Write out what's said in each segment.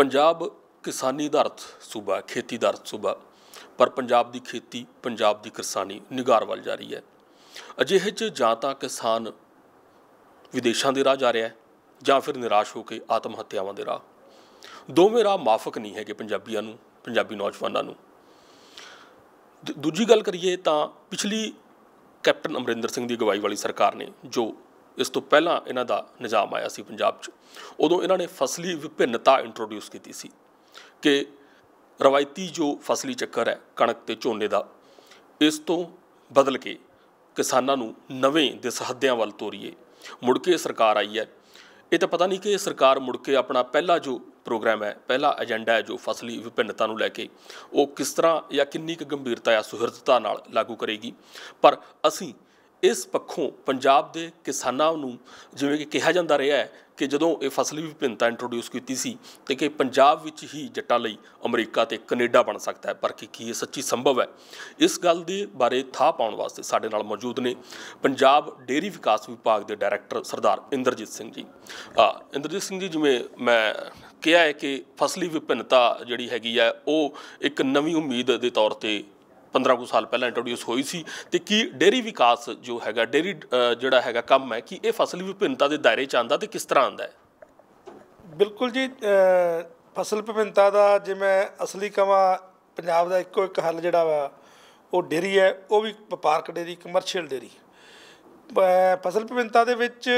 ਪੰਜਾਬ ਕਿਸਾਨੀ ਆਧਾਰਿਤ ਸੂਬਾ ਹੈ, ਖੇਤੀ ਆਧਾਰਿਤ ਸੂਬਾ। ਪਰ ਪੰਜਾਬ ਦੀ ਖੇਤੀ ਪੰਜਾਬ ਦੀ ਕਿਸਾਨੀ ਨਿਗਾਰ ਵੱਲ ਜਾ ਰਹੀ ਹੈ। ਅਜਿਹੇ 'ਚ ਜਾਂ ਤਾਂ ਕਿਸਾਨ ਵਿਦੇਸ਼ਾਂ ਦੇ ਰਾਹ ਜਾ ਰਿਹਾ ਹੈ ਜਾਂ ਫਿਰ ਨਿਰਾਸ਼ ਹੋ ਕੇ ਆਤਮ ਹੱਤਿਆਵਾਂ ਦੇ ਰਾਹ। ਦੋਵੇਂ ਰਾਹ ਮਾਫਕ ਨਹੀਂ ਹੈਗੇ ਪੰਜਾਬੀਆਂ ਨੂੰ ਪੰਜਾਬੀ ਨੌਜਵਾਨਾਂ ਨੂੰ। ਦੂਜੀ ਗੱਲ ਕਰੀਏ ਤਾਂ ਪਿਛਲੀ ਕੈਪਟਨ ਅਮਰਿੰਦਰ ਸਿੰਘ ਦੀ ਅਗਵਾਈ ਵਾਲੀ ਸਰਕਾਰ ਨੇ ਜੋ ਇਸ ਤੋਂ ਪਹਿਲਾਂ ਇਹਨਾਂ ਦਾ ਨਿਜ਼ਾਮ ਆਇਆ ਸੀ ਪੰਜਾਬ 'ਚ। ਉਦੋਂ ਇਹਨਾਂ ਨੇ ਫਸਲੀ ਵਿਭਿੰਨਤਾ ਇੰਟਰੋਡਿਊਸ ਕੀਤੀ ਸੀ ਕਿ ਰਵਾਇਤੀ ਜੋ ਫਸਲੀ ਚੱਕਰ ਹੈ, ਕਣਕ ਤੇ ਝੋਨੇ ਦਾ, ਇਸ ਤੋਂ ਬਦਲ ਕੇ ਕਿਸਾਨਾਂ ਨੂੰ ਨਵੇਂ ਦਿਸਹੱਦਿਆਂ ਵੱਲ ਤੋਰੀਏ। ਮੁੜ ਕੇ ਸਰਕਾਰ ਆਈ ਹੈ। ਇਹ ਤਾਂ ਪਤਾ ਨਹੀਂ ਕਿ ਇਹ ਸਰਕਾਰ ਮੁੜ ਕੇ ਆਪਣਾ ਪਹਿਲਾ ਜੋ ਪ੍ਰੋਗਰਾਮ ਹੈ, ਪਹਿਲਾ ਏਜੰਡਾ ਹੈ ਜੋ ਫਸਲੀ ਵਿਭਿੰਨਤਾ ਨੂੰ ਲੈ ਕੇ, ਉਹ ਕਿਸ ਤਰ੍ਹਾਂ ਜਾਂ ਕਿੰਨੀ ਕੁ ਗੰਭੀਰਤਾ ਜਾਂ ਸੁਹਿਰਦਤਾ ਨਾਲ ਲਾਗੂ ਕਰੇਗੀ। ਪਰ ਅਸੀਂ ਇਸ ਪੱਖੋਂ ਪੰਜਾਬ ਦੇ ਕਿਸਾਨਾਂ ਨੂੰ ਜਿਵੇਂ ਕਿ ਕਿਹਾ ਜਾਂਦਾ ਰਿਹਾ ਹੈ ਕਿ ਜਦੋਂ ਇਹ ਫਸਲੀ ਵਿਭਿੰਨਤਾ ਇੰਟਰੋਡਿਊਸ ਕੀਤੀ ਸੀ ਤੇ ਕਿ ਪੰਜਾਬ ਵਿੱਚ ਹੀ ਜੱਟਾਂ ਲਈ ਅਮਰੀਕਾ ਤੇ ਕੈਨੇਡਾ ਬਣ ਸਕਦਾ ਹੈ, ਪਰ ਕੀ ਕੀ ਇਹ ਸੱਚੀ ਸੰਭਵ ਹੈ? ਇਸ ਗੱਲ ਦੇ ਬਾਰੇ ਥਾਹ ਪਾਉਣ ਵਾਸਤੇ ਸਾਡੇ ਨਾਲ ਮੌਜੂਦ ਨੇ ਪੰਜਾਬ ਡੇਅਰੀ ਵਿਕਾਸ ਵਿਭਾਗ ਦੇ ਡਾਇਰੈਕਟਰ ਸਰਦਾਰ ਇੰਦਰਜੀਤ ਸਿੰਘ ਜੀ। ਇੰਦਰਜੀਤ ਸਿੰਘ ਜੀ, ਜਿਵੇਂ ਮੈਂ ਕਿਹਾ ਹੈ ਕਿ ਫਸਲੀ ਵਿਭਿੰਨਤਾ ਜਿਹੜੀ ਹੈਗੀ ਹੈ, ਉਹ ਇੱਕ ਨਵੀਂ ਉਮੀਦ ਦੇ ਤੌਰ ਤੇ 15 ਕੁ ਸਾਲ ਪਹਿਲਾਂ ਇੰਟਰੋਡਿਊਸ ਹੋਈ ਸੀ ਤੇ ਕੀ ਡੇਅਰੀ ਵਿਕਾਸ ਜੋ ਹੈਗਾ, ਡੇਅਰੀ ਜਿਹੜਾ ਹੈਗਾ ਕੰਮ ਹੈ, ਕਿ ਇਹ ਫਸਲ ਵਿਭਿੰਨਤਾ ਦੇ ਦਾਇਰੇ ਚ ਆਂਦਾ ਤੇ ਕਿਸ ਤਰ੍ਹਾਂ ਆਂਦਾ ਹੈ? ਬਿਲਕੁਲ ਜੀ ਫਸਲ ਵਿਭਿੰਨਤਾ ਦਾ ਜੇ ਮੈਂ ਅਸਲੀ ਕਵਾਂ, ਪੰਜਾਬ ਦਾ ਇੱਕੋ ਇੱਕ ਹੱਲ ਜਿਹੜਾ ਵਾ, ਉਹ ਡੇਰੀ ਹੈ, ਉਹ ਵੀ ਵਪਾਰਕ ਡੇਰੀ ਕਮਰਸ਼ੀਅਲ ਡੇਰੀ ਫਸਲ ਵਿਭਿੰਨਤਾ ਦੇ ਵਿੱਚ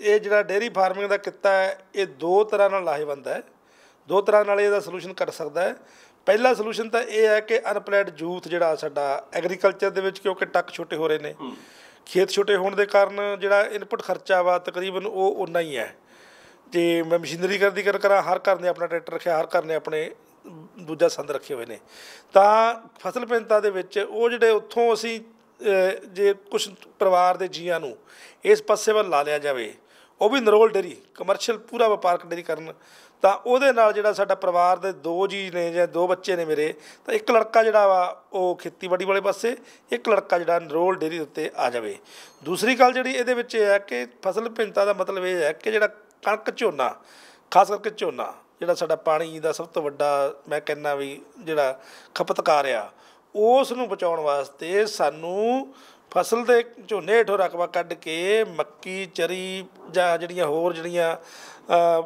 ਇਹ ਜਿਹੜਾ ਡੇਰੀ ਫਾਰਮਿੰਗ ਦਾ ਕਿੱਤਾ ਹੈ, ਇਹ ਦੋ ਤਰ੍ਹਾਂ ਨਾਲ ਲਾਹੇਵੰਦ ਹੈ। ਦੋ ਤਰ੍ਹਾਂ ਨਾਲ ਇਹਦਾ ਸੋਲੂਸ਼ਨ ਕਰ ਸਕਦਾ ਹੈ। ਪਹਿਲਾ ਸੋਲੂਸ਼ਨ ਤਾਂ ਇਹ ਹੈ ਕਿ ਅਨਪਲੈਡ ਯੂਥ ਜਿਹੜਾ ਸਾਡਾ ਐਗਰੀਕਲਚਰ ਦੇ ਵਿੱਚ ਕਿਉਂਕਿ ਟੱਕ ਛੋਟੇ ਹੋ ਰਹੇ ਨੇ ਖੇਤ ਛੋਟੇ ਹੋਣ ਦੇ ਕਾਰਨ ਜਿਹੜਾ ਇਨਪੁਟ ਖਰਚਾ ਵਾ ਤਕਰੀਬਨ ਉਹ ਉਨਾ ਹੀ ਹੈ। ਜੇ ਮੈਂ ਮਸ਼ੀਨਰੀ ਕਰਨ ਦੀ ਗੱਲ ਕਰਾਂ ਹਰ ਘਰ ਨੇ ਆਪਣਾ ਟਰੈਕਟਰ ਰੱਖਿਆ ਹਰ ਘਰ ਨੇ ਆਪਣੇ ਦੂਜਾ ਸੰਦ ਰੱਖੇ ਹੋਏ ਨੇ। ਤਾਂ ਫਸਲ ਵਿਭਿੰਨਤਾ ਦੇ ਵਿੱਚ ਉਹ ਜਿਹੜੇ ਉੱਥੋਂ ਅਸੀਂ ਜੇ ਕੁਝ ਪਰਿਵਾਰ ਦੇ ਜੀਆਂ ਨੂੰ ਇਸ ਪਾਸੇ ਵੱਲ ਲਾ ਲਿਆ ਜਾਵੇ ਉਹ ਵੀ ਨਰੋਲ ਡੇਰੀ ਕਮਰਸ਼ੀਅਲ ਪੂਰਾ ਵਪਾਰਕ ਡੇਰੀ ਕਰਨ ਤਾਂ ਉਹਦੇ ਨਾਲ ਜਿਹੜਾ ਸਾਡਾ ਪਰਿਵਾਰ ਦੇ ਦੋ ਜੀ ਨੇ ਜਾਂ ਦੋ ਬੱਚੇ ਨੇ ਮੇਰੇ, ਤਾਂ ਇੱਕ ਲੜਕਾ ਜਿਹੜਾ ਵਾ, ਉਹ ਖੇਤੀਬਾੜੀ ਵਾਲੇ ਪਾਸੇ, ਇੱਕ ਲੜਕਾ ਜਿਹੜਾ ਨਰੋਲ ਡੇਰੀ ਦੇ ਉੱਤੇ ਆ ਜਾਵੇ। ਦੂਸਰੀ ਗੱਲ ਜਿਹੜੀ ਇਹਦੇ ਵਿੱਚ ਇਹ ਹੈ ਕਿ ਫਸਲ ਭਿੰਨਤਾ ਦਾ ਮਤਲਬ ਇਹ ਹੈ ਕਿ ਜਿਹੜਾ ਕਣਕ ਝੋਨਾ, ਖਾਸ ਕਰਕੇ ਝੋਨਾ, ਜਿਹੜਾ ਸਾਡਾ ਪਾਣੀ ਦਾ ਸਭ ਤੋਂ ਵੱਡਾ ਮੈਂ ਕਹਿੰਦਾ ਵੀ ਜਿਹੜਾ ਖਪਤਕਾਰ ਆ, ਉਸ ਨੂੰ ਬਚਾਉਣ ਵਾਸਤੇ ਸਾਨੂੰ ਫਸਲ ਦੇ ਝੋਨੇ ਹੇਠੋਂ ਰਕਬਾ ਕੱਢ ਕੇ ਮੱਕੀ, ਚਰੀ ਜਾਂ ਜਿਹੜੀਆਂ ਹੋਰ ਜਿਹੜੀਆਂ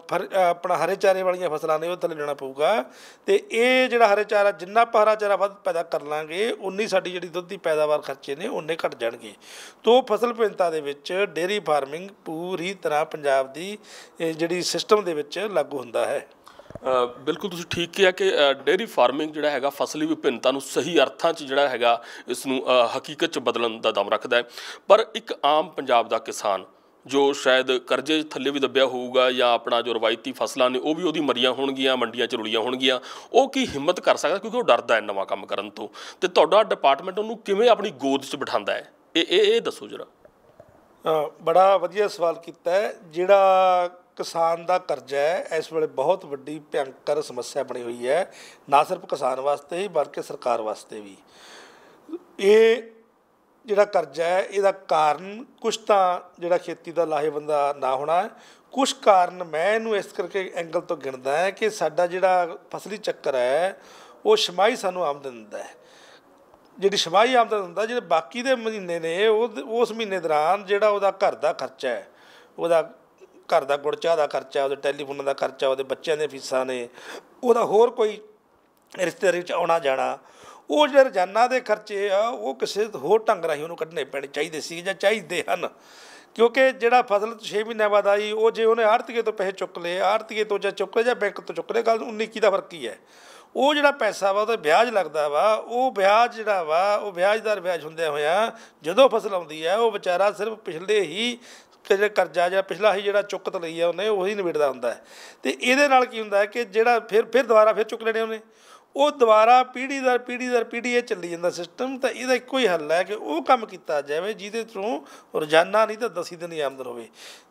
ਫਰ- ਆਪਣਾ ਹਰੇ ਚਾਰੇ ਵਾਲੀਆਂ ਫਸਲਾਂ ਨੇ ਉਹ ਥੱਲੇ ਲੈਣਾ ਪਊਗਾ। ਤੇ ਇਹ ਜਿਹੜਾ ਹਰੇ ਚਾਰਾ, ਜਿੰਨਾ ਆਪਾਂ ਹਰਾ ਚਾਰਾ ਵੱਧ ਪੈਦਾ ਕਰ ਲਾਂਗੇ ਉਨੀ ਸਾਡੀ ਜਿਹੜੀ ਦੁੱਧ ਦੀ ਪੈਦਾਵਾਰ ਖਰਚੇ ਨੇ ਉਨੇ ਘਟ ਜਾਣਗੇ। ਤੋਂ ਫਸਲ ਭਿੰਨਤਾ ਦੇ ਵਿੱਚ ਡੇਅਰੀ ਫਾਰਮਿੰਗ ਪੂਰੀ ਤਰ੍ਹਾਂ ਪੰਜਾਬ ਦੀ ਜਿਹੜੀ ਸਿਸਟਮ ਦੇ ਵਿੱਚ ਲਾਗੂ ਹੁੰਦਾ ਹੈ। ਬਿਲਕੁਲ ਤੁਸੀਂ ਠੀਕ ਕਿਹਾ ਕਿ ਡੇਅਰੀ ਫਾਰਮਿੰਗ ਜਿਹੜਾ ਹੈਗਾ, ਫਸਲੀ ਵਿਭਿੰਨਤਾ ਨੂੰ ਸਹੀ ਅਰਥਾਂ 'ਚ ਜਿਹੜਾ ਹੈਗਾ, ਇਸ ਨੂੰ ਹਕੀਕਤ 'ਚ ਬਦਲਣ ਦਾ ਦਮ ਰੱਖਦਾ ਹੈ। ਪਰ ਇੱਕ ਆਮ ਪੰਜਾਬ ਦਾ ਕਿਸਾਨ, ਜੋ ਸ਼ਾਇਦ ਕਰਜ਼ੇ ਥੱਲੇ ਵੀ ਦੱਬਿਆ ਹੋਊਗਾ ਜਾਂ ਆਪਣਾ ਜੋ ਰਵਾਇਤੀ ਫਸਲਾਂ ਨੇ, ਉਹ ਵੀ ਉਹਦੀ ਮਰੀਆਂ ਹੋਣਗੀਆਂ, ਮੰਡੀਆਂ 'ਚ ਰੁਲੀਆਂ ਹੋਣਗੀਆਂ, ਉਹ ਕੀ ਹਿੰਮਤ ਕਰ ਸਕਦਾ ਕਿਉਂਕਿ ਉਹ ਡਰਦਾ ਹੈ ਨਵਾਂ ਕੰਮ ਕਰਨ ਤੋਂ? ਤੇ ਤੁਹਾਡਾ ਡਿਪਾਰਟਮੈਂਟ ਉਹਨੂੰ ਕਿਵੇਂ ਆਪਣੀ ਗੋਦ 'ਚ ਬਿਠਾਉਂਦਾ ਹੈ? ਇਹ ਇਹ ਇਹ ਦੱਸੋ ਜਰਾ। ਬੜਾ ਵਧੀਆ ਸਵਾਲ ਕੀਤਾ ਹੈ, ਜਿਹੜਾ ਕਿਸਾਨ ਦਾ ਕਰਜ਼ਾ ਹੈ, ਇਸ ਵੇਲੇ ਬਹੁਤ ਵੱਡੀ ਭਿਅੰਕਰ ਸਮੱਸਿਆ ਬਣੀ ਹੋਈ ਹੈ, ਨਾ ਸਿਰਫ ਕਿਸਾਨ ਵਾਸਤੇ ਹੀ, ਬਲਕਿ ਸਰਕਾਰ ਵਾਸਤੇ ਵੀ। ਇਹ ਜਿਹੜਾ ਕਰਜ਼ਾ ਹੈ, ਇਹਦਾ ਕਾਰਨ ਕੁਛ ਤਾਂ ਜਿਹੜਾ ਖੇਤੀ ਦਾ ਲਾਹੇਵੰਦਾ ਨਾ ਹੋਣਾ ਹੈ। ਕੁਛ ਕਾਰਨ ਮੈਂ ਇਹਨੂੰ ਇਸ ਕਰਕੇ ਐਂਗਲ ਤੋਂ ਗਿਣਦਾ ਹੈ ਕਿ ਸਾਡਾ ਜਿਹੜਾ ਫਸਲੀ ਚੱਕਰ ਹੈ, ਉਹ ਛਮਾਈ ਸਾਨੂੰ ਆਮਦਨ ਦਿੰਦਾ ਹੈ। ਜਿਹੜੀ ਛਮਾਈ ਆਮਦਨ ਦਿੰਦਾ, ਜਿਹੜੇ ਬਾਕੀ ਦੇ ਮਹੀਨੇ ਨੇ, ਉਹ ਉਸ ਮਹੀਨੇ ਦੌਰਾਨ ਜਿਹੜਾ ਉਹਦਾ ਘਰ ਦਾ ਖਰਚਾ ਹੈ, ਉਹਦਾ ਘਰ ਦਾ ਗੁੜ, ਚਾਹ ਦਾ ਖਰਚਾ, ਉਹਦੇ ਟੈਲੀਫੋਨਾਂ ਦਾ ਖਰਚਾ, ਉਹਦੇ ਬੱਚਿਆਂ ਦੀਆਂ ਫੀਸਾਂ ਨੇ, ਉਹਦਾ ਹੋਰ ਕੋਈ ਰਿਸ਼ਤੇਦਾਰੀ ਚ ਆਉਣਾ ਜਾਣਾ, ਉਹ ਜਿਹੜੇ ਰੋਜ਼ਾਨਾ ਦੇ ਖਰਚੇ ਆ, ਉਹ ਕਿਸੇ ਹੋਰ ਢੰਗ ਰਾਹੀਂ ਉਹਨੂੰ ਕੱਢਣੇ ਪੈਣੇ ਚਾਹੀਦੇ ਸੀ ਜਾਂ ਚਾਹੀਦੇ ਹਨ। ਕਿਉਂਕਿ ਜਿਹੜਾ ਫਸਲ 6 ਮਹੀਨਿਆਂ ਬਾਅਦ ਆਈ, ਉਹ ਜੇ ਉਹਨੇ ਆੜਤੀਏ ਤੋਂ ਪੈਸੇ ਚੁੱਕ ਲਏ, ਆੜਤੀਏ ਤੋਂ ਜਾਂ ਚੁੱਕ ਲਏ ਜਾਂ ਬੈਂਕ ਤੋਂ ਚੁੱਕ ਲਏ, ਗੱਲ 19 ਕੀ ਦਾ ਫ਼ਰਕ ਹੀ ਹੈ। ਉਹ ਜਿਹੜਾ ਪੈਸਾ ਵਾ, ਉਹਦਾ ਵਿਆਜ ਲੱਗਦਾ ਵਾ, ਉਹ ਵਿਆਜ ਜਿਹੜਾ ਵਾ, ਉਹ ਵਿਆਜਦਾਰ ਵਿਆਜ ਹੁੰਦਿਆਂ ਹੋਇਆ ਜਦੋਂ ਫਸਲ ਆਉਂਦੀ ਹੈ, ਉਹ ਵਿਚਾਰਾ ਸਿਰਫ ਪਿਛਲੇ ਹੀ ਕਿ ਜਿਹੜਾ ਕਰਜ਼ਾ ਜਾਂ ਪਿਛਲਾ ਹੀ ਜਿਹੜਾ ਚੁੱਕਤ ਲਈ ਆ ਉਹਨੇ, ਉਹੀ ਨਿਬੇੜਦਾ ਹੁੰਦਾ ਹੈ। ਤੇ ਇਹਦੇ ਨਾਲ ਕੀ ਹੁੰਦਾ ਹੈ ਕਿ ਜਿਹੜਾ ਫਿਰ ਫਿਰ ਦੁਬਾਰਾ ਫਿਰ ਚੁੱਕ ਲੈਣੇ ਉਹਨੇ। ਉਹ ਦੁਬਾਰਾ ਪੀੜ੍ਹੀ ਦਰ ਪੀੜ੍ਹੀ ਦਰ ਪੀੜ੍ਹੀ ਇਹ ਚੱਲੀ ਜਾਂਦਾ ਸਿਸਟਮ ਤਾਂ ਇਹਦਾ ਇੱਕੋ ਹੀ ਹੱਲ ਹੈ ਕਿ ਉਹ ਕੰਮ ਕੀਤਾ ਜਾਵੇ ਜਿਹਦੇ ਤੋਂ ਰੋਜ਼ਾਨਾ ਨਹੀਂ ਤਾਂ ਦਸੀ ਦਿਨ ਹੀ ਆਮਦਨ ਹੋਵੇ।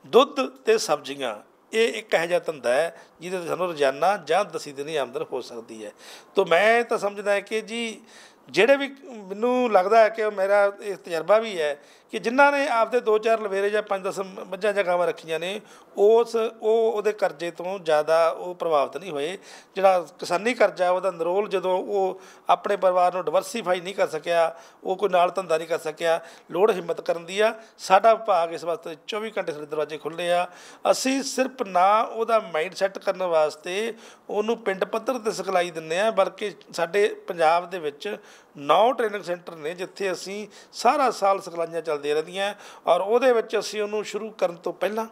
ਦੁੱਧ ਤੇ ਸਬਜ਼ੀਆਂ, ਇਹ ਇੱਕ ਇਹੋ ਜਿਹਾ ਧੰਦਾ ਹੈ ਜਿਹਦੇ ਤੇ ਸਾਨੂੰ ਰੋਜ਼ਾਨਾ ਜਾਂ ਦਸੀ ਦਿਨ ਹੀ ਆਮਦਨ ਹੋ ਸਕਦੀ ਹੈ। ਤਾਂ ਮੈਂ ਤਾਂ ਸਮਝਦਾ ਕਿ ਜੀ, ਜਿਹੜੇ ਵੀ ਮੈਨੂੰ ਲੱਗਦਾ ਹੈ ਕਿ ਮੇਰਾ ਇਹ ਤਜਰਬਾ ਵੀ ਹੈ ਕਿ ਜਿਨ੍ਹਾਂ ਨੇ ਆਪਦੇ 2-4 ਲਵੇਰੇ ਜਾਂ 5-10 ਮੱਝਾਂ ਜਾਂ ਗਾਵਾਂ ਰੱਖੀਆਂ ਨੇ, ਉਸ, ਉਹ ਉਹਦੇ ਕਰਜ਼ੇ ਤੋਂ ਜ਼ਿਆਦਾ ਉਹ ਪ੍ਰਭਾਵਿਤ ਨਹੀਂ ਹੋਏ। ਜਿਹੜਾ ਕਿਸਾਨੀ ਕਰਜ਼ਾ ਉਹਦਾ ਨਰੋਲ ਜਦੋਂ ਉਹ ਆਪਣੇ ਪਰਿਵਾਰ ਨੂੰ ਡਿਵਰਸੀਫਾਈ ਨਹੀਂ ਕਰ ਸਕਿਆ, ਉਹ ਕੋਈ ਨਾਲ ਧੰਦਾ ਨਹੀਂ ਕਰ ਸਕਿਆ, ਲੋੜ ਹਿੰਮਤ ਕਰਨ ਦੀ ਆ। ਸਾਡਾ ਵਿਭਾਗ ਇਸ ਵਾਸਤੇ 24 ਘੰਟੇ ਸਾਡੇ ਦਰਵਾਜ਼ੇ ਖੁੱਲੇ ਆ। ਅਸੀਂ ਸਿਰਫ ਨਾ ਉਹਦਾ ਮਾਈਂਡ ਸੈੱਟ ਕਰਨ ਵਾਸਤੇ ਉਹਨੂੰ ਪਿੰਡ ਪੱਧਰ ਤੇ ਸਿਖਲਾਈ ਦਿੰਨੇ ਆ, ਬਲਕਿ ਸਾਡੇ ਪੰਜਾਬ ਦੇ ਵਿੱਚ ਨੌ ਟ੍ਰੇਨਿੰਗ ਸੈਂਟਰ ਨੇ, ਜਿੱਥੇ ਅਸੀਂ ਸਾਰਾ ਸਾਲ ਸਿਖਲਾਈਆਂ ਚੱਲ ਚੱਲਦੀਆਂ ਰਹਿੰਦੀਆਂ ਔਰ ਉਹਦੇ ਵਿੱਚ ਅਸੀਂ ਉਹਨੂੰ ਸ਼ੁਰੂ ਕਰਨ ਤੋਂ ਪਹਿਲਾਂ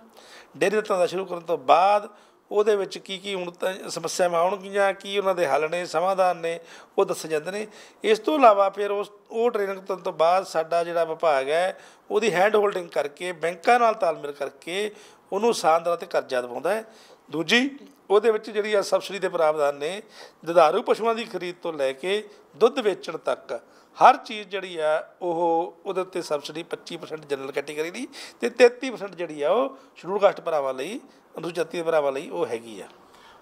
ਡੇਅਰੀ ਦਾ ਧੰਦਾ ਸ਼ੁਰੂ ਕਰਨ ਤੋਂ ਬਾਅਦ ਉਹਦੇ ਵਿੱਚ ਕੀ ਕੀ ਹੁਣ ਸਮੱਸਿਆਵਾਂ ਆਉਣਗੀਆਂ, ਕੀ ਉਹਨਾਂ ਦੇ ਹੱਲ ਨੇ, ਸਮਾਧਾਨ ਨੇ, ਉਹ ਦੱਸੇ ਜਾਂਦੇ ਨੇ। ਇਸ ਤੋਂ ਇਲਾਵਾ ਫਿਰ ਉਸ, ਉਹ ਟ੍ਰੇਨਿੰਗ ਕਰਨ ਤੋਂ ਬਾਅਦ ਸਾਡਾ ਜਿਹੜਾ ਵਿਭਾਗ ਹੈ, ਉਹਦੀ ਹੈਂਡ ਹੋਲਡਿੰਗ ਕਰਕੇ, ਬੈਂਕਾਂ ਨਾਲ ਤਾਲਮੇਲ ਕਰਕੇ ਉਹਨੂੰ ਸਾਂਦਰਾ ਤੇ ਕਰਜ਼ਾ ਦਿਵਾਉਂਦਾ ਹੈ। ਦੂਜੀ ਉਹਦੇ ਵਿੱਚ ਜਿਹੜੀ ਆ ਸਬਸਿਡੀ ਦੇ ਪ੍ਰਾਵਧਾਨ ਨੇ ਦੁਧਾਰੂ ਪਸ਼ੂਆਂ ਦੀ ਖਰੀਦ ਤੋਂ ਲੈ ਕੇ ਦੁੱਧ ਵੇਚਣ ਤੱਕ, ਹਰ ਚੀਜ਼ ਜਿਹੜੀ ਆ, ਉਹ ਉਹਦੇ ਉੱਤੇ ਸਬਸਿਡੀ 25% ਜਨਰਲ ਕੈਟਾਗਰੀ ਦੀ ਤੇ 33% ਜਿਹੜੀ ਆ, ਉਹ ਸ਼ਡਿਊਲ ਕਾਸਟ ਭਰਾਵਾਂ ਲਈ ਅਨੁਸੂਚਿਤ ਜਾਤੀ ਦੇ ਭਰਾਵਾਂ ਲਈ ਉਹ ਹੈਗੀ ਆ।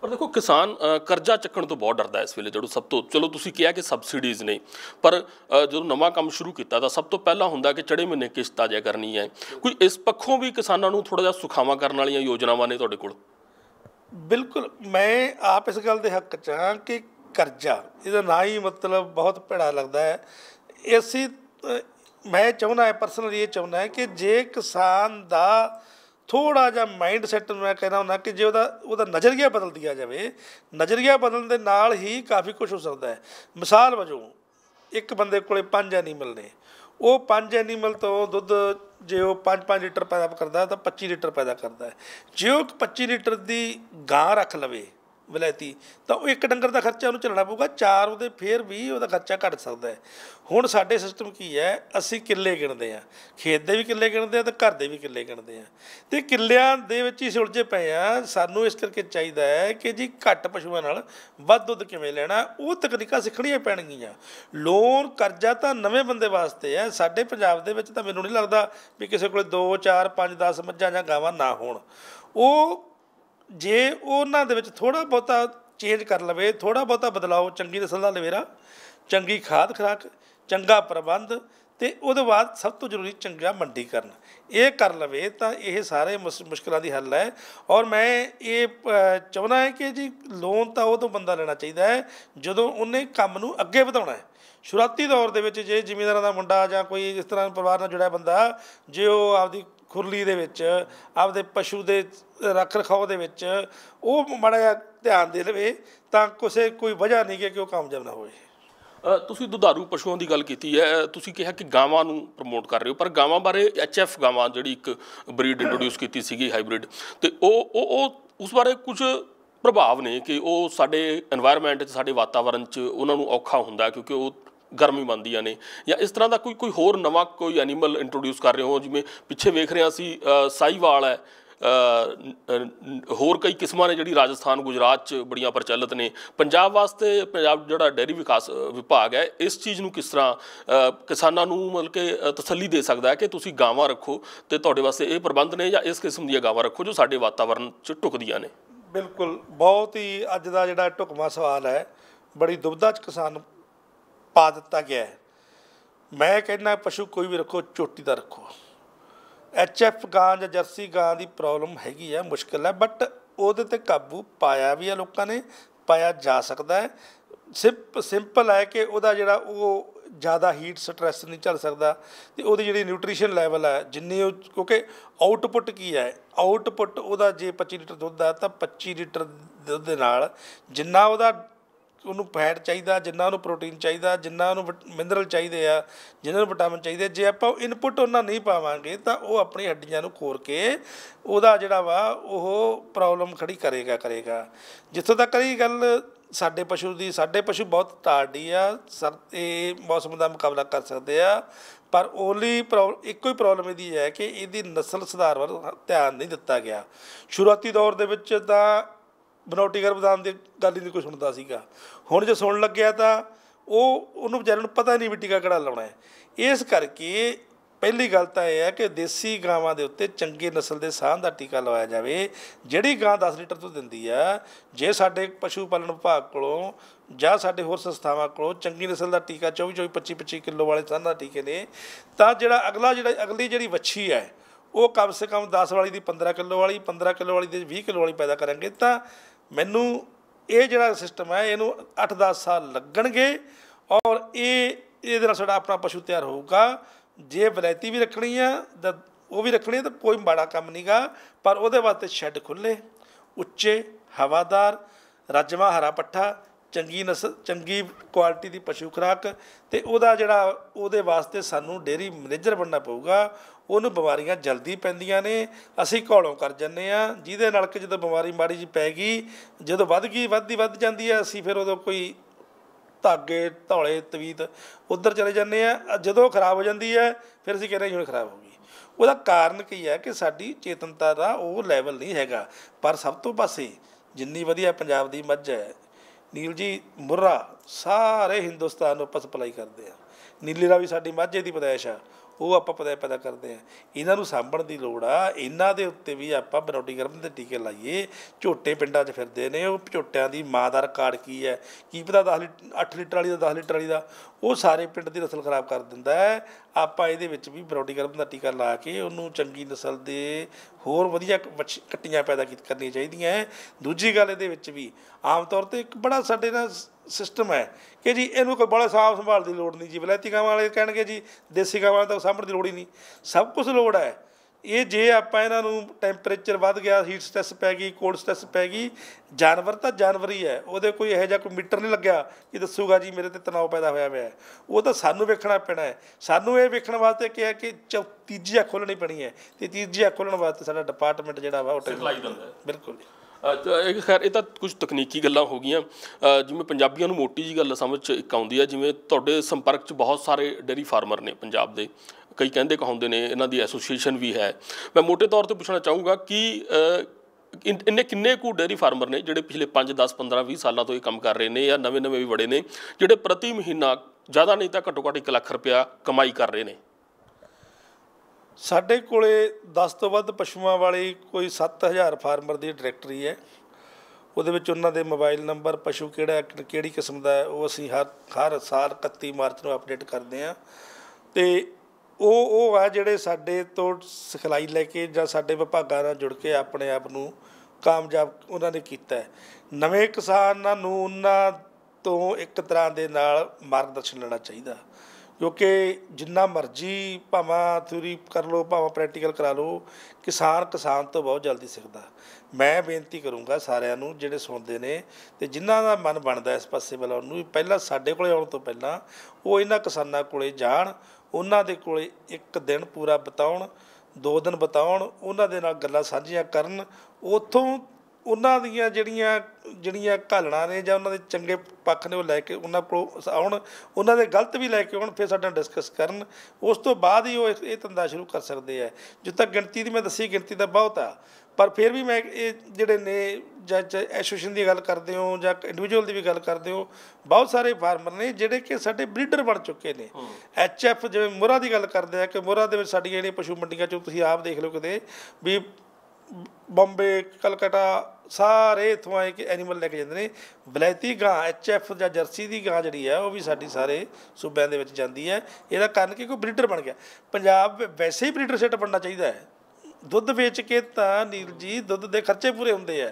ਪਰ ਦੇਖੋ, ਕਿਸਾਨ ਕਰਜ਼ਾ ਚੱਕਣ ਤੋਂ ਬਹੁਤ ਡਰਦਾ ਇਸ ਵੇਲੇ, ਜਦੋਂ ਸਭ ਤੋਂ, ਚਲੋ ਤੁਸੀਂ ਕਿਹਾ ਕਿ ਸਬਸਿਡੀਜ਼ ਨੇ, ਪਰ ਜਦੋਂ ਨਵਾਂ ਕੰਮ ਸ਼ੁਰੂ ਕੀਤਾ ਤਾਂ ਸਭ ਤੋਂ ਪਹਿਲਾਂ ਹੁੰਦਾ ਕਿ ਚੜੇ ਮਹੀਨੇ ਕਿਸ਼ਤ ਤਾਜ਼ਾ ਕਰਨੀ ਹੈ। ਕੋਈ ਇਸ ਪੱਖੋਂ ਵੀ ਕਿਸਾਨਾਂ ਨੂੰ ਥੋੜਾ ਜਿਹਾ ਸੁਖਾਵਾਂ ਕਰਨ ਵਾਲੀਆਂ ਯੋਜਨਾਵਾਂ ਨੇ ਤੁਹਾਡੇ ਕੋਲ? ਬਿਲਕੁਲ, ਮੈਂ ਆਪ ਇਸ ਗੱਲ ਦੇ ਹੱਕ 'ਚ ਹਾਂ ਕਿ ਕਰਜ਼ਾ, ਇਹਦਾ ਨਾ ਹੀ ਮਤਲਬ ਬਹੁਤ ਭੈੜਾ ਲੱਗਦਾ ਹੈ। ਇਹ ਅਸੀਂ ਮੈਂ ਚਾਹੁੰਦਾ ਹੈ ਪਰਸਨਲੀ ਇਹ ਚਾਹੁੰਦਾ ਹੈ ਕਿ ਜੇ ਕਿਸਾਨ ਦਾ ਥੋੜਾ ਜਿਹਾ ਮਾਈਂਡ ਸੈਟ ਨੂੰ ਮੈਂ ਕਹਿੰਦਾ ਹੁੰਦਾ ਕਿ ਜੇ ਉਹਦਾ ਉਹਦਾ ਨਜ਼ਰੀਆ ਬਦਲ ਦਿਆ ਜਾਵੇ, ਨਜ਼ਰੀਆ ਬਦਲਣ ਦੇ ਨਾਲ ਹੀ ਕਾਫੀ ਕੁਝ ਹੋ ਸਕਦਾ ਹੈ। ਮਿਸਾਲ ਵਜੋਂ, ਇੱਕ ਬੰਦੇ ਕੋਲੇ ਪੰਜ ਐਨੀਮਲ ਨੇ। ਉਹ ਪੰਜ ਐਨੀਮਲ ਤੋਂ ਦੁੱਧ ਜੇ ਉਹ 5-5 ਲੀਟਰ ਪੈਦਾ ਕਰਦਾ ਤਾਂ 25 ਲੀਟਰ ਪੈਦਾ ਕਰਦਾ ਹੈ। ਜੇ ਉਹ ਇੱਕ 25 ਲੀਟਰ ਦੀ ਗਾਂ ਰੱਖ ਲਵੇ ਵਲੈਤੀ, ਤਾਂ ਉਹ ਇੱਕ ਡੰਗਰ ਦਾ ਖਰਚਾ ਉਹਨੂੰ ਚੱਲਣਾ ਪਊਗਾ, ਚਾਰ ਉਹਦੇ ਫੇਰ ਵੀ ਉਹਦਾ ਖਰਚਾ ਘਟ ਸਕਦਾ ਹੈ। ਹੁਣ ਸਾਡੇ ਸਿਸਟਮ ਕੀ ਹੈ, ਅਸੀਂ ਕਿੱਲੇ ਗਿਣਦੇ ਆ ਖੇਤ ਦੇ ਵੀ ਕਿੱਲੇ ਗਿਣਦੇ ਆ ਤੇ ਘਰ ਦੇ ਵੀ ਕਿੱਲੇ ਗਿਣਦੇ ਆ ਤੇ ਕਿੱਲਿਆਂ ਦੇ ਵਿੱਚ ਹੀ ਸੁਲਝੇ ਪਏ ਆ ਸਾਨੂੰ ਇਸ ਕਰਕੇ ਚਾਹੀਦਾ ਹੈ ਕਿ ਜੀ ਘੱਟ ਪਸ਼ੂਆਂ ਨਾਲ ਵੱਧ ਦੁੱਧ ਕਿਵੇਂ ਲੈਣਾ, ਉਹ ਤਕਨੀਕਾਂ ਸਿੱਖਣੀਆਂ ਪੈਣਗੀਆਂ। ਲੋਨ ਕਰਜ਼ਾ ਤਾਂ ਨਵੇਂ ਬੰਦੇ ਵਾਸਤੇ ਹੈ, ਸਾਡੇ ਪੰਜਾਬ ਦੇ ਵਿੱਚ ਤਾਂ ਮੈਨੂੰ ਨਹੀਂ ਲੱਗਦਾ ਵੀ ਕਿਸੇ ਕੋਲੇ 2 4 5 10 ਮੱਝਾਂ ਜਾਂ ਗਾਵਾਂ ਨਾ ਹੋਣ। ਉਹ ਜੇ ਉਹਨਾਂ ਦੇ ਵਿੱਚ ਥੋੜਾ ਬਹੁਤਾ ਚੇਂਜ ਕਰ ਲਵੇ ਥੋੜਾ ਬਹੁਤਾ ਬਦਲਾਓ, ਚੰਗੀ ਨਸਲ ਦਾ ਲਵੇਰਾ ਚੰਗੀ ਖਾਦ ਖੁਰਾਕ, ਚੰਗਾ ਪ੍ਰਬੰਧ ਤੇ ਉਹਦੇ ਬਾਅਦ ਸਭ ਤੋਂ ਜ਼ਰੂਰੀ ਚੰਗਾ ਮੰਡੀਕਰਨ ਇਹ ਕਰ ਲਵੇ ਤਾਂ ਇਹ ਸਾਰੇ ਮੁਸ- ਮੁਸ਼ਕਲਾਂ ਦੀ ਹੱਲ ਹੈ। ਔਰ ਮੈਂ ਇਹ ਚਾਹੁੰਦਾ ਹੈ ਕਿ ਜੀ ਲੋਨ ਤਾਂ ਉਹ ਤੋਂ ਬੰਦਾ ਲੈਣਾ ਚਾਹੀਦਾ ਹੈ, ਜਦੋਂ ਉਹਨੇ ਕੰਮ ਨੂੰ ਅੱਗੇ ਵਧਾਉਣਾ ਹੈ। ਸ਼ੁਰੂਆਤੀ ਦੌਰ ਦੇ ਵਿੱਚ ਜੇ ਜ਼ਿਮੀਂਦਾਰਾਂ ਦਾ ਮੁੰਡਾ ਜਾਂ ਕੋਈ ਇਸ ਤਰ੍ਹਾਂ ਪਰਿਵਾਰ ਨਾਲ ਜੁੜਿਆ ਬੰਦਾ, ਜੇ ਉਹ ਆਪਦੀ ਖੁਰਲੀ ਦੇ ਵਿੱਚ, ਆਪਦੇ ਪਸ਼ੂ ਦੇ ਰੱਖ ਰਖਾਓ ਦੇ ਵਿੱਚ, ਉਹ ਮਾੜਾ ਜਿਹਾ ਧਿਆਨ ਦੇ ਲਵੇ ਤਾਂ ਕਿਸੇ ਕੋਈ ਵਜ੍ਹਾ ਨਹੀਂ ਕਿ ਉਹ ਕਾਮਯਾਬ ਨਾ ਹੋਵੇ। ਤੁਸੀਂ ਦੁਧਾਰੂ ਪਸ਼ੂਆਂ ਦੀ ਗੱਲ ਕੀਤੀ ਹੈ। ਤੁਸੀਂ ਕਿਹਾ ਕਿ ਗਾਵਾਂ ਨੂੰ ਪ੍ਰਮੋਟ ਕਰ ਰਹੇ ਹੋ, ਪਰ ਗਾਵਾਂ ਬਾਰੇ ਐਚਐਫ ਗਾਵਾਂ ਜਿਹੜੀ ਇੱਕ ਬਰੀਡ ਇੰਟਰੋਡਿਊਸ ਕੀਤੀ ਸੀਗੀ ਹਾਈਬ੍ਰਿਡ ਤੇ ਉਹ ਉਹ ਉਸ ਬਾਰੇ ਕੁਝ ਪ੍ਰਭਾਵ ਨੇ ਕਿ ਉਹ ਸਾਡੇ এনवायरमेंट 'ਚ, ਸਾਡੇ ਵਾਤਾਵਰਣ 'ਚ ਉਹਨਾਂ ਨੂੰ ਔਖਾ ਹੁੰਦਾ ਕਿਉਂਕਿ ਉਹ ਗਰਮੀ ਮੰਦੀਆਂ ਨੇ ਜਾਂ ਇਸ ਤਰ੍ਹਾਂ ਦਾ ਕੋਈ ਕੋਈ ਹੋਰ ਨਵਾਂ ਕੋਈ ਐਨੀਮਲ ਇੰਟਰੋਡਿਊਸ ਕਰ ਰਹੇ ਹੋ? ਜਿਵੇਂ ਪਿੱਛੇ ਵੇਖ ਰਹੇ ਹਾਂ ਅਸੀਂ ਅ, ਹੈ। ਹੋਰ ਕਈ ਕਿਸਮਾਂ ਨੇ ਜਿਹੜੀ ਰਾਜਸਥਾਨ ਗੁਜਰਾਤ 'ਚ ਬੜੀਆਂ ਪ੍ਰਚਲਿਤ ਨੇ। ਪੰਜਾਬ ਵਾਸਤੇ ਪੰਜਾਬ ਜਿਹੜਾ ਡੇਅਰੀ ਵਿਕਾਸ ਵਿਭਾਗ ਹੈ ਇਸ ਚੀਜ਼ ਨੂੰ ਕਿਸ ਤਰ੍ਹਾਂ ਕਿਸਾਨਾਂ ਨੂੰ ਮਤਲਬ ਕਿ ਤਸੱਲੀ ਦੇ ਸਕਦਾ ਹੈ ਕਿ ਤੁਸੀਂ ਗਾਵਾਂ ਰੱਖੋ ਤੇ ਤੁਹਾਡੇ ਵਾਸਤੇ ਇਹ ਪ੍ਰਬੰਧ ਨੇ ਜਾਂ ਇਸ ਕਿਸਮ ਦੀਆਂ ਗਾਵਾਂ ਰੱਖੋ ਜੋ ਸਾਡੇ ਵਾਤਾਵਰਣ 'ਚ ਢੁਕਦੀਆਂ ਨੇ? ਬਿਲਕੁਲ ਬਹੁਤ ਹੀ ਅੱਜ ਦਾ ਜਿਹੜਾ ਢੁਕਵਾਂ ਸਵਾਲ ਹੈ ਬੜੀ ਦੁਬਦਾ ਚ ਕਿਸਾਨ ਪਾ ਦਿੱਤਾ ਗਿਆ ਹੈ। ਮੈਂ ਕਹਿੰਦਾ ਪਸ਼ੂ ਕੋਈ ਵੀ ਰੱਖੋ ਚੋਟੀ ਦਾ ਰੱਖੋ। ਐਚ ਐਫ ਗਾਂ ਜਾਂ ਜਰਸੀ ਗਾਂ ਦੀ ਪ੍ਰੋਬਲਮ ਹੈਗੀ ਹੈ, ਮੁਸ਼ਕਲ ਹੈ ਬਟ ਉਹਦੇ ਤੇ ਕਾਬੂ ਪਾਇਆ ਵੀ ਹੈ ਲੋਕਾਂ ਨੇ, ਪਾਇਆ ਜਾ ਸਕਦਾ ਹੈ। ਸਿੰਪ ਸਿੰਪਲ ਹੈ ਕਿ ਉਹਦਾ ਜਿਹੜਾ ਉਹ ਜ਼ਿਆਦਾ ਹੀਟ ਸਟ੍ਰੈਸ ਨਹੀਂ ਝੱਲ ਸਕਦਾ ਤੇ ਉਹਦੀ ਜਿਹੜੀ ਨਿਊਟ੍ਰੀਸ਼ਨ ਲੈਵਲ ਹੈ, ਜਿੰਨੀ ਉਹ, ਕਿਉਂਕਿ ਆਊਟਪੁੱਟ ਕੀ ਹੈ? ਆਊਟਪੁੱਟ ਉਹਦਾ ਜੇ 25 ਲੀਟਰ ਦੁੱਧ ਆ ਤਾਂ 25 ਲੀਟਰ ਦੁੱਧ ਦੇ ਨਾਲ ਜਿੰਨਾ ਉਹਦਾ ਉਹਨੂੰ ਫੈਟ ਚਾਹੀਦਾ, ਜਿੰਨਾ ਉਹਨੂੰ ਪ੍ਰੋਟੀਨ ਚਾਹੀਦਾ, ਜਿੰਨਾ ਉਹਨੂੰ ਮਿਨਰਲ ਚਾਹੀਦੇ ਆ, ਜਿੰਨਾ ਨੂੰ ਵਿਟਾਮਿਨ ਚਾਹੀਦੇ ਜੇ ਆਪਾਂ ਇਨਪੁੱਟ ਉਹਨਾਂ ਨਹੀਂ ਪਾਵਾਂਗੇ ਤਾਂ ਉਹ ਆਪਣੀ ਹੱਡੀਆਂ ਨੂੰ ਖੋਰ ਕੇ ਉਹਦਾ ਜਿਹੜਾ ਵਾ ਉਹ ਪ੍ਰੋਬਲਮ ਖੜੀ ਕਰੇਗਾ ਕਰੇਗਾ। ਜਿੱਥੋਂ ਤੱਕ ਇਹ ਗੱਲ ਸਾਡੇ ਪਸ਼ੂ ਦੀ, ਸਾਡੇ ਪਸ਼ੂ ਬਹੁਤ ਤਾੜੀ ਆ, ਸਰ, ਇਹ ਮੌਸਮ ਦਾ ਮੁਕਾਬਲਾ ਕਰ ਸਕਦੇ ਆ, ਪਰ ਓਨਲੀ ਪ੍ਰੋਬਲਮ ਇੱਕੋ ਹੀ ਪ੍ਰੋਬਲਮ ਇਹਦੀ ਹੈ ਕਿ ਇਹਦੀ ਨਸਲ ਸੁਧਾਰ ਵੱਲ ਧਿਆਨ ਨਹੀਂ ਦਿੱਤਾ ਗਿਆ। ਸ਼ੁਰੂਆਤੀ ਦੌਰ ਦੇ ਵਿੱਚ ਤਾਂ ਬਨੌਟੀ ਗਰਭਦਾਨ ਦੀ ਗੱਲ ਹੀ ਨਹੀਂ ਕੋਈ ਸੁਣਦਾ ਸੀਗਾ। ਹੁਣ ਜੇ ਸੁਣਨ ਲੱਗਿਆ ਤਾਂ ਉਹ, ਉਹਨੂੰ ਵਿਚਾਰੇ ਨੂੰ ਪਤਾ ਨਹੀਂ ਵੀ ਟੀਕਾ ਕਿਹੜਾ ਲਾਉਣਾ ਹੈ। ਇਸ ਕਰਕੇ ਪਹਿਲੀ ਗੱਲ ਤਾਂ ਇਹ ਹੈ ਕਿ ਦੇਸੀ ਗਾਵਾਂ ਦੇ ਉੱਤੇ ਚੰਗੇ ਨਸਲ ਦੇ ਸਾਹ ਦਾ ਟੀਕਾ ਲਵਾਇਆ ਜਾਵੇ। ਜਿਹੜੀ ਗਾਂ 10 ਲੀਟਰ ਤੋਂ ਦਿੰਦੀ ਆ, ਜੇ ਸਾਡੇ ਪਸ਼ੂ ਪਾਲਣ ਵਿਭਾਗ ਕੋਲੋਂ ਜਾਂ ਸਾਡੇ ਹੋਰ ਸੰਸਥਾਵਾਂ ਕੋਲੋਂ ਚੰਗੀ ਨਸਲ ਦਾ ਟੀਕਾ 24 24 25 25 ਕਿਲੋ ਵਾਲੇ ਸਾਹ ਦਾ ਟੀਕੇ ਨੇ, ਤਾਂ ਜਿਹੜਾ ਅਗਲਾ ਜਿਹੜਾ, ਅਗਲੀ ਜਿਹੜੀ ਵੱਛੀ ਹੈ, ਉਹ ਕਮ ਸੇ ਕਮ 10 ਵਾਲੀ ਦੀ 15 ਕਿਲੋ ਵਾਲੀ 15 ਕਿਲੋ ਵਾਲੀ ਦੀ 20 ਕਿਲੋ ਵਾਲੀ ਪੈਦਾ ਕਰਾਂਗੇ। ਤਾਂ ਮੈਨੂੰ ਇਹ ਜਿਹੜਾ ਸਿਸਟਮ ਹੈ, ਇਹਨੂੰ 8-10 ਸਾਲ ਲੱਗਣਗੇ ਔਰ ਇਹ, ਇਹਦੇ ਨਾਲ ਸਾਡਾ ਆਪਣਾ ਪਸ਼ੂ ਤਿਆਰ ਹੋਊਗਾ। ਜੇ ਵਲੈਤੀ ਵੀ ਰੱਖਣੀ ਆ, ਤਾਂ ਉਹ ਵੀ ਰੱਖਣੀ ਆ, ਤਾਂ ਕੋਈ ਮਾੜਾ ਕੰਮ ਨਹੀਂਗਾ। ਪਰ ਉਹਦੇ ਵਾਸਤੇ ਸ਼ੈੱਡ ਖੁੱਲੇ ਉੱਚੇ, ਹਵਾਦਾਰ, ਰਾਜਮਾ ਹਰਾ ਪੱਠਾ, ਚੰਗੀ ਨਸਲ ਚੰਗੀ ਕੁਆਲਿਟੀ ਦੀ ਪਸ਼ੂ ਖੁਰਾਕ ਤੇ ਉਹਦਾ ਜਿਹੜਾ, ਉਹਦੇ ਵਾਸਤੇ ਸਾਨੂੰ ਡੇਰੀ ਮੈਨੇਜਰ ਬਣਨਾ ਪਊਗਾ। ਉਹਨੂੰ ਬਿਮਾਰੀਆਂ ਜਲਦੀ ਪੈਂਦੀਆਂ ਨੇ। ਅਸੀਂ ਘੋਲੋਂ ਕਰ ਜੰਨੇ ਆ ਜਿਹਦੇ ਨਾਲ ਕਿ ਜਦੋਂ ਬਿਮਾਰੀ ਮਾੜੀ ਜੀ ਪੈ ਗਈ, ਜਦੋਂ ਵੱਧ ਗਈ, ਵੱਧਦੀ ਵੱਧ ਜਾਂਦੀ ਹੈ, ਅਸੀਂ ਫਿਰ ਉਦੋਂ ਕੋਈ ਧਾਗੇ, ਧੌਲੇ, ਤਵੀਤ ਉਧਰ ਚਲੇ ਜਾਂਦੇ ਆ ਜਦੋਂ ਖਰਾਬ ਹੋ ਜਾਂਦੀ ਹੈ, ਫਿਰ ਅਸੀਂ ਕਹਿੰਦੇ ਹੁਣ ਖਰਾਬ ਹੋ ਗਈ। ਉਹਦਾ ਕਾਰਨ ਕੀ ਹੈ ਕਿ ਸਾਡੀ ਚੇਤਨਤਾ ਦਾ ਉਹ ਲੈਵਲ ਨਹੀਂ ਹੈਗਾ। ਪਰ ਸਭ ਤੋਂ ਪਾਸੇ ਜਿੰਨੀ ਵਧੀਆ ਪੰਜਾਬ ਦੀ ਮੱਝ ਹੈ, ਨੀਲ ਜੀ, ਮੁਰਰਾ, ਸਾਰੇ ਹਿੰਦੁਸਤਾਨ ਨੂੰ ਆਪਾਂ ਸਪਲਾਈ ਕਰਦੇ ਆ ਨੀਲੀ ਰਾਵੀ ਸਾਡੀ ਮਾਝੇ ਦੀ ਪਦੈਸ਼ ਆ। ਉਹ ਆਪਾਂ ਪਤਾ ਪੈਦਾ ਕਰਦੇ ਆ ਇਹਨਾਂ ਨੂੰ ਸਾਂਭਣ ਦੀ ਲੋੜ ਆ। ਇਹਨਾਂ ਦੇ ਉੱਤੇ ਵੀ ਆਪਾਂ ਬਰੋਡੀ ਗਰਮ ਦੇ ਟੀਕੇ ਲਾਈਏ। ਝੋਟੇ ਪਿੰਡਾਂ 'ਚ ਫਿਰਦੇ ਨੇ। ਉਹ ਝੋਟਿਆਂ ਦੀ ਮਾਂ ਦਾ ਰਿਕਾਰਡ ਕੀ ਹੈ? ਕੀ ਪਤਾ 10 ਲੀਟਰ 8 ਲੀਟਰ ਵਾਲੀ ਦਾ 10 ਲੀਟਰ ਵਾਲੀ ਦਾ? ਉਹ ਸਾਰੇ ਪਿੰਡ ਦੀ ਨਸਲ ਖਰਾਬ ਕਰ ਦਿੰਦਾ ਹੈ। ਆਪਾਂ ਇਹਦੇ ਵਿੱਚ ਵੀ ਬਰੋਡੀ ਗਰਮ ਦਾ ਟੀਕਾ ਲਾ ਕੇ ਉਹਨੂੰ ਚੰਗੀ ਨਸਲ ਦੇ ਹੋਰ ਵਧੀਆ ਕ- ਕੱਟੀਆਂ ਪੈਦਾ ਕੀਤ ਕਰਨੀਆਂ ਚਾਹੀਦੀਆਂ ਹੈ। ਦੂਜੀ ਗੱਲ ਇਹਦੇ ਵਿੱਚ ਵੀ ਆਮ ਤੌਰ ਤੇ ਇੱਕ ਬੜਾ ਸਾਡੇ ਨਾਲ ਸਿਸਟਮ ਹੈ ਕਿ ਜੀ ਇਹਨੂੰ ਕੋਈ ਬੜਾ ਸਾਫ਼ ਸੰਭਾਲ ਦੀ ਲੋੜ ਨਹੀਂ ਜੀ। ਵਲੈਤੀ ਗਾਵਾਂ ਵਾਲੇ ਕਹਿਣਗੇ ਜੀ, ਦੇਸੀ ਗਾਵਾਂ ਵਾਲੇ ਤਾਂ ਸਾਂਭਣ ਦੀ ਲੋੜ ਹੀ ਨਹੀਂ। ਸਭ ਕੁਝ ਲੋੜ ਹੈ ਇਹ ਜੇ ਆਪਾਂ ਇਹਨਾਂ ਨੂੰ ਟੈਂਪਰੇਚਰ ਵੱਧ ਗਿਆ ਹੀਟ ਸਟ੍ਰੈਸ ਪੈ ਗਈ ਕੋਲਡ ਸਟ੍ਰੈਸ ਪੈ ਗਈ ਜਾਨਵਰ ਤਾਂ ਜਾਨਵਰ ਹੀ ਹੈ। ਉਹਦੇ ਕੋਈ ਇਹੋ ਜਿਹਾ ਕੋਈ ਮੀਟਰ ਨਹੀਂ ਲੱਗਿਆ ਕਿ ਦੱਸੂਗਾ ਜੀ ਮੇਰੇ ਤੇ ਤਣਾਅ ਪੈਦਾ ਹੋਇਆ ਹੋਇਆ ਹੈ। ਉਹ ਤਾਂ ਸਾਨੂੰ ਵੇਖਣਾ ਪੈਣਾ ਹੈ। ਸਾਨੂੰ ਇਹ ਵੇਖਣ ਵਾਸਤੇ ਕਿਹਾ ਕਿ ਤੀਜੀ ਅੱਖ ਖੋਲਣੀ ਪੈਣੀ ਹੈ ਤੇ ਤੀਜੀ ਅੱਖ ਖੋਲਣ ਵਾਸਤੇ ਸਾਡਾ ਡਿਪਾਰਟਮੈਂਟ ਜਿਹੜਾ ਵਾ ਉਹ ਸਿਖਲਾਈ ਦਿੰਦਾ। ਬਿਲਕੁਲ ਇਹ ਖੈਰ ਇਹ ਤਾਂ ਕੁਝ ਤਕਨੀਕੀ ਗੱਲਾਂ ਹੋ ਗਈਆਂ। ਜਿਵੇਂ ਪੰਜਾਬੀਆਂ ਨੂੰ ਮੋਟੀ ਜੀ ਗੱਲ ਸਮਝ ਚ ਇੱਕ ਆਉਂਦੀ ਹੈ ਜਿਵੇਂ ਤੁਹਾਡੇ ਸੰਪਰਕ ਚ ਬਹੁਤ ਸਾਰੇ ਡੇਰੀ ਫਾਰਮਰ ਨੇ ਪੰਜਾਬ ਦੇ। ਕਈ ਕਹਿੰਦੇ ਕਹਾਉਂਦੇ ਨੇ, ਇਹਨਾਂ ਦੀ ਐਸੋਸੀਏਸ਼ਨ ਵੀ ਹੈ। ਮੈਂ ਮੋٹے ਤੌਰ ਤੇ ਪੁੱਛਣਾ ਚਾਹੂੰਗਾ ਕਿ ਇੰਨੇ ਕਿੰਨੇ ਕੁ ਡੇਰੀ ਫਾਰਮਰ ਨੇ ਜਿਹੜੇ ਪਿਛਲੇ 5 10 15 20 ਸਾਲਾਂ ਤੋਂ ਇਹ ਕੰਮ ਕਰ ਰਹੇ ਨੇ ਜਾਂ ਨਵੇਂ ਨਵੇਂ ਵੀ ਬੜੇ ਨੇ, ਜਿਹੜੇ ਪ੍ਰਤੀ ਮਹੀਨਾ ਜ਼ਿਆਦਾ ਨਹੀਂ ਤਾਂ ਘੱਟੋ ਘੱਟ 1 ਲੱਖ ਰੁਪਇਆ ਕਮਾਈ ਕਰ ਰਹੇ ਨੇ? ਸਾਡੇ ਕੋਲੇ 10 ਤੋਂ ਵੱਧ ਪਸ਼ੂਆਂ ਵਾਲੀ ਕੋਈ 7000 ਫਾਰਮਰ ਦੀ ਡਾਇਰੈਕਟਰੀ ਹੈ। ਉਹਦੇ ਵਿੱਚ ਉਹਨਾਂ ਦੇ ਮੋਬਾਈਲ ਨੰਬਰ ਪਸ਼ੂ ਕਿਹੜਾ, ਕਿਹੜੀ ਕਿਸਮ ਦਾ ਹੈ, ਉਹ ਅਸੀਂ ਹਰ ਹਰ ਸਾਲ 31 ਮਾਰਚ ਨੂੰ ਅਪਡੇਟ ਕਰਦੇ ਹਾਂ। ਤੇ ਉਹ ਉਹ ਆ ਜਿਹੜੇ ਸਾਡੇ ਤੋਂ ਸਿਖਲਾਈ ਲੈ ਕੇ ਜਾਂ ਸਾਡੇ ਵਿਭਾਗਾਂ ਨਾਲ ਜੁੜ ਕੇ ਆਪਣੇ ਆਪ ਨੂੰ ਕਾਮਯਾਬ ਉਹਨਾਂ ਨੇ ਕੀਤਾ ਹੈ। ਨਵੇਂ ਕਿਸਾਨਾਂ ਨੂੰ ਉਹਨਾਂ ਤੋਂ ਇੱਕ ਤਰ੍ਹਾਂ ਦੇ ਨਾਲ ਮਾਰਗਦਰਸ਼ਨ ਲੈਣਾ ਚਾਹੀਦਾ। ਕਿਉਂਕਿ ਜਿੰਨਾ ਮਰਜ਼ੀ ਭਾਵਾਂ ਥਿਊਰੀ ਕਰ ਲਓ, ਭਾਵੇਂ ਪ੍ਰੈਕਟੀਕਲ ਕਰਾ ਲਓ, ਕਿਸਾਨ ਕਿਸਾਨ ਤੋਂ ਬਹੁਤ ਜਲਦੀ ਸਿੱਖਦਾ। ਮੈਂ ਬੇਨਤੀ ਕਰੂੰਗਾ ਸਾਰਿਆਂ ਨੂੰ ਜਿਹੜੇ ਸੁਣਦੇ ਨੇ ਤੇ ਜਿਨ੍ਹਾਂ ਦਾ ਮਨ ਬਣਦਾ ਇਸ ਪਾਸੇ ਵੱਲ ਉਹਨੂੰ ਵੀ ਪਹਿਲਾਂ ਸਾਡੇ ਕੋਲੇ ਆਉਣ ਤੋਂ ਪਹਿਲਾਂ ਉਹ ਇਹਨਾਂ ਕਿਸਾਨਾਂ ਕੋਲੇ ਜਾਣ ਉਹਨਾਂ ਦੇ ਕੋਲੇ ਇੱਕ ਦਿਨ ਪੂਰਾ ਬਿਤਾਉਣ, ਦੋ ਦਿਨ ਬਿਤਾਉਣ, ਉਹਨਾਂ ਦੇ ਨਾਲ ਗੱਲਾਂ ਸਾਂਝੀਆਂ ਕਰਨ। ਉਥੋਂ ਉਹਨਾਂ ਦੀਆਂ ਜਿਹੜੀਆਂ ਜਿਹੜੀਆਂ ਘਾਲਣਾ ਨੇ ਜਾਂ ਉਹਨਾਂ ਦੇ ਚੰਗੇ ਪੱਖ ਨੇ ਉਹ ਲੈ ਕੇ ਉਹਨਾਂ ਕੋਲ ਆਉਣ, ਉਹਨਾਂ ਦੇ ਗਲਤ ਵੀ ਲੈ ਕੇ ਆਉਣ, ਫਿਰ ਸਾਡੇ ਨਾਲ ਡਿਸਕਸ ਕਰਨ। ਉਸ ਤੋਂ ਬਾਅਦ ਹੀ ਉਹ ਇਹ ਧੰਦਾ ਸ਼ੁਰੂ ਕਰ ਸਕਦੇ ਆ। ਜਿੱਥੇ ਤੱਕ ਗਿਣਤੀ ਦੀ ਮੈਂ ਦੱਸੀ ਗਿਣਤੀ ਤਾਂ ਬਹੁਤ ਆ। ਪਰ ਫਿਰ ਵੀ ਮੈਂ ਇਹ ਜਿਹੜੇ ਨੇ ਜਾਂ ਐਸੋਸੀਏਸ਼ਨ ਦੀ ਗੱਲ ਕਰਦੇ ਹੋ ਜਾਂ ਇੰਡੀਵਿਜੂਅਲ ਦੀ ਵੀ ਗੱਲ ਕਰਦੇ ਹੋ ਬਹੁਤ ਸਾਰੇ ਫਾਰਮਰ ਨੇ ਜਿਹੜੇ ਕਿ ਸਾਡੇ ਬਰੀਡਰ ਬਣ ਚੁੱਕੇ ਨੇ। ਐਚਐਫ ਜਿਵੇਂ ਮੁਰਾ ਦੀ ਗੱਲ ਕਰਦੇ ਆ ਕਿ ਮੁਰਾ ਦੇ ਵਿੱਚ ਸਾਡੀਆਂ ਜਿਹੜੀਆਂ ਪਸ਼ੂ ਮੰਡੀਆਂ ਚੋਂ ਤੁਸੀਂ ਆਪ ਦੇਖ ਲਓ ਕਿਤੇ ਵੀ ਬੰਬੇ ਕਲਕੱਤਾ ਸਾਰੇ ਇੱਥੋਂ ਆਏ ਕਿ ਐਨੀਮਲ ਲੈ ਕੇ ਜਾਂਦੇ ਨੇ। ਬਲੈਤੀ ਗਾਂ ਐਚਐਫ ਜਾਂ ਜਰਸੀ ਦੀ ਗਾਂ ਜਿਹੜੀ ਆ ਉਹ ਵੀ ਸਾਡੀ ਸਾਰੇ ਸੂਬਿਆਂ ਦੇ ਵਿੱਚ ਜਾਂਦੀ ਹੈ। ਇਹਦਾ ਕਾਰਨ ਕਿ? ਕੋਈ ਬਰੀਡਰ ਬਣ ਗਿਆ। ਪੰਜਾਬ ਵੈਸੇ ਹੀ ਬਰੀਡਰ ਸੈਟ ਬਣਨਾ ਚਾਹੀਦਾ ਹੈ। ਦੁੱਧ ਵੇਚ ਕੇ ਤਾਂ ਨੀਲ ਜੀ ਦੁੱਧ ਦੇ ਖਰਚੇ ਪੂਰੇ ਹੁੰਦੇ ਆ।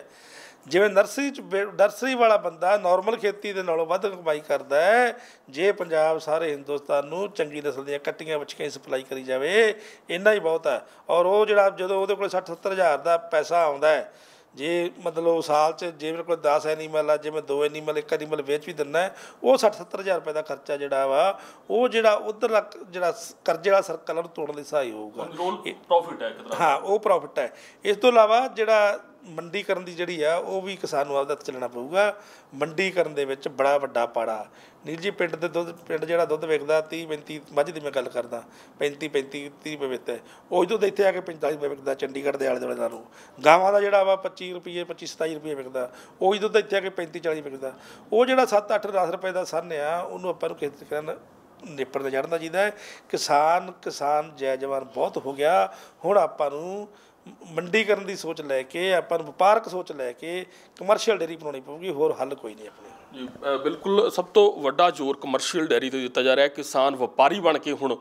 ਜਿਵੇਂ ਨਰਸਰੀ ਚ ਬੇ- ਨਰਸਰੀ ਵਾਲਾ ਬੰਦਾ ਨਾਰਮਲ ਖੇਤੀ ਦੇ ਨਾਲੋਂ ਵੱਧ ਕਮਾਈ ਕਰਦਾ ਹੈ, ਜੇ ਪੰਜਾਬ ਸਾਰੇ ਹਿੰਦੁਸਤਾਨ ਨੂੰ ਚੰਗੀ ਨਸਲ ਦੀਆਂ ਕੱਟੀਆਂ ਬੱਚੀਆਂ ਸਪਲਾਈ ਕਰੀ ਜਾਵੇ, ਇੰਨਾ ਹੀ ਬਹੁਤ ਹੈ ਔਰ ਉਹ ਜਿਹੜਾ ਜਦੋਂ ਉਹਦੇ ਕੋਲ 60 70 ਹਜ਼ਾਰ ਦਾ ਪੈਸਾ ਆਉਂਦਾ ਹੈ ਜੇ ਮਤਲਬ ਸਾਲ ਚ ਜੇ ਮੇਰੇ ਕੋਲ 10 ਐਨੀਮਲ ਆ ਜੇ ਮੈਂ ਦੋ ਐਨੀਮਲ ਇੱਕ ਐਨੀਮਲ ਵੇਚ ਵੀ ਦਿੰਦਾ ਉਹ 60 70 ਹਜ਼ਾਰ ਰੁਪਏ ਦਾ ਖਰਚਾ ਜਿਹੜਾ ਵਾ ਉਹ ਜਿਹੜਾ ਉਧਰ ਜਿਹੜਾ ਕਰਜ਼ੇ ਵਾਲਾ ਸਰਕਲ ਉਹਨੂੰ ਤੋੜਨ ਲਈ ਸਹਾਈ ਹੋਊਗਾ। ਕੰਟਰੋਲ ਪ੍ਰੋਫਿਟ ਹੈ ਇੱਕ ਤਰ੍ਹਾਂ। ਹਾਂ ਉਹ ਪ੍ਰੋਫਿਟ ਹੈ। ਇਸ ਤੋਂ ਇਲਾਵਾ ਜਿਹੜਾ ਮੰਡੀਕਰਨ ਦੀ ਜਿਹੜੀ ਆ, ਉਹ ਵੀ ਕਿਸਾਨ ਨੂੰ ਆਪਦਾ ਹੱਥ ਚੱਲਣਾ ਪਊਗਾ। ਮੰਡੀਕਰਨ ਦੇ ਵਿੱਚ ਬੜਾ ਵੱਡਾ ਪਾੜਾ। ਨੀਲ ਜੀ, ਪਿੰਡ ਦੇ ਦੁੱਧ, ਪਿੰਡ ਜਿਹੜਾ ਦੁੱਧ ਵਿਕਦਾ 30 35 ਮੱਝ ਦੀ ਮੈਂ ਗੱਲ ਕਰਦਾ 35 35 30 ਰੁਪਏ ਵਿਕਦਾ ਉਹ ਜਦੋਂ ਇੱਥੇ ਆ ਕੇ 45 ਰੁਪਏ ਵਿਕਦਾ ਚੰਡੀਗੜ੍ਹ ਦੇ ਆਲੇ ਦੁਆਲੇ ਨਾਲੋਂ। ਗਾਵਾਂ ਦਾ ਜਿਹੜਾ ਵਾ 25 ਰੁਪਏ 25 27 ਰੁਪਏ ਵਿਕਦਾ ਉਹ ਜਦੋਂ ਦਾ ਇੱਥੇ ਆ ਕੇ 35 40 ਵਿਕਦਾ ਉਹ ਜਿਹੜਾ 7 8 10 ਰੁਪਏ ਦਾ ਸੰਨ ਆ, ਉਹਨੂੰ ਆਪਾਂ ਨੂੰ ਕਿਸ ਤਰ੍ਹਾਂ ਨੇਪਰ ਤੇ ਚੜ੍ਹਨਾ ਚਾਹੀਦਾ ਹੈ। ਕਿਸਾਨ ਕਿਸਾਨ ਜੈ ਜਵਾਨ ਬਹੁਤ ਹੋ ਗਿਆ। ਹੁਣ ਆਪਾਂ ਨੂੰ ਮੰਡੀਕਰਨ ਦੀ ਸੋਚ ਲੈ ਕੇ, ਆਪਾਂ ਨੂੰ ਵਪਾਰਕ ਸੋਚ ਲੈ ਕੇ ਕਮਰਸ਼ੀਅਲ ਡੇਰੀ ਬਣਾਉਣੀ ਪਊਗੀ, ਹੋਰ ਹੱਲ ਕੋਈ ਨਹੀਂ ਆਪਣੇ ਜੀ ਬਿਲਕੁਲ ਸਭ ਤੋਂ ਵੱਡਾ ਜ਼ੋਰ ਕਮਰਸ਼ੀਅਲ ਡੈਰੀ ਤੇ ਦਿੱਤਾ ਜਾ ਰਿਹਾ ਹੈ। ਕਿਸਾਨ ਵਪਾਰੀ ਬਣ ਕੇ ਹੁਣ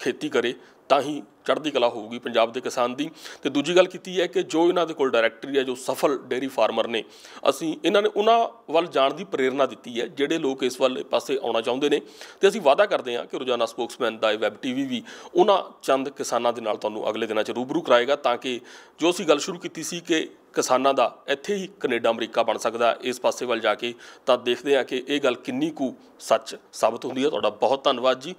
ਖੇਤੀ ਕਰੇ। ਤਾਂ ਹੀ ਚੜ੍ਹਦੀ ਕਲਾ ਹੋਊਗੀ ਪੰਜਾਬ ਦੇ ਕਿਸਾਨ ਦੀ। ਤੇ ਦੂਜੀ ਗੱਲ ਕੀਤੀ ਹੈ ਕਿ ਜੋ ਇਹਨਾਂ ਦੇ ਕੋਲ ਡਾਇਰੈਕਟਰੀ ਹੈ, ਜੋ ਸਫਲ ਡੇਰੀ ਫਾਰਮਰ ਨੇ, ਅਸੀਂ ਇਹਨਾਂ ਨੇ ਉਹਨਾਂ ਵੱਲ ਜਾਣ ਦੀ ਪ੍ਰੇਰਣਾ ਦਿੱਤੀ ਹੈ, ਜਿਹੜੇ ਲੋਕ ਇਸ ਵੱਲ ਪਾਸੇ ਆਉਣਾ ਚਾਹੁੰਦੇ ਨੇ। ਤੇ ਅਸੀਂ ਵਾਅਦਾ ਕਰਦੇ ਹਾਂ ਕਿ ਰੋਜ਼ਾਨਾ ਸਪੋਕਸਮੈਨ ਦਾ ਇਹ ਵੈਬ ਟੀਵੀ ਵੀ ਉਹਨਾਂ ਚੰਦ ਕਿਸਾਨਾਂ ਦੇ ਨਾਲ ਤੁਹਾਨੂੰ ਅਗਲੇ ਦਿਨਾਂ 'ਚ ਰੂਬਰੂ ਕਰਾਏਗਾ, ਤਾਂ ਕਿ ਜੋ ਅਸੀਂ ਗੱਲ ਸ਼ੁਰੂ ਕੀਤੀ ਸੀ ਕਿ ਕਿਸਾਨਾਂ ਦਾ ਇੱਥੇ ਹੀ ਕੈਨੇਡਾ, ਅਮਰੀਕਾ ਬਣ ਸਕਦਾ, ਇਸ ਪਾਸੇ ਵੱਲ ਜਾ ਕੇ ਤਾਂ ਦੇਖਦੇ ਹਾਂ ਕਿ ਇਹ ਗੱਲ ਕਿੰਨੀ ਕੁ ਸੱਚ ਸਾਬਤ ਹੁੰਦੀ ਹੈ। ਤੁਹਾਡਾ ਬਹੁਤ ਧੰਨਵਾਦ ਜੀ।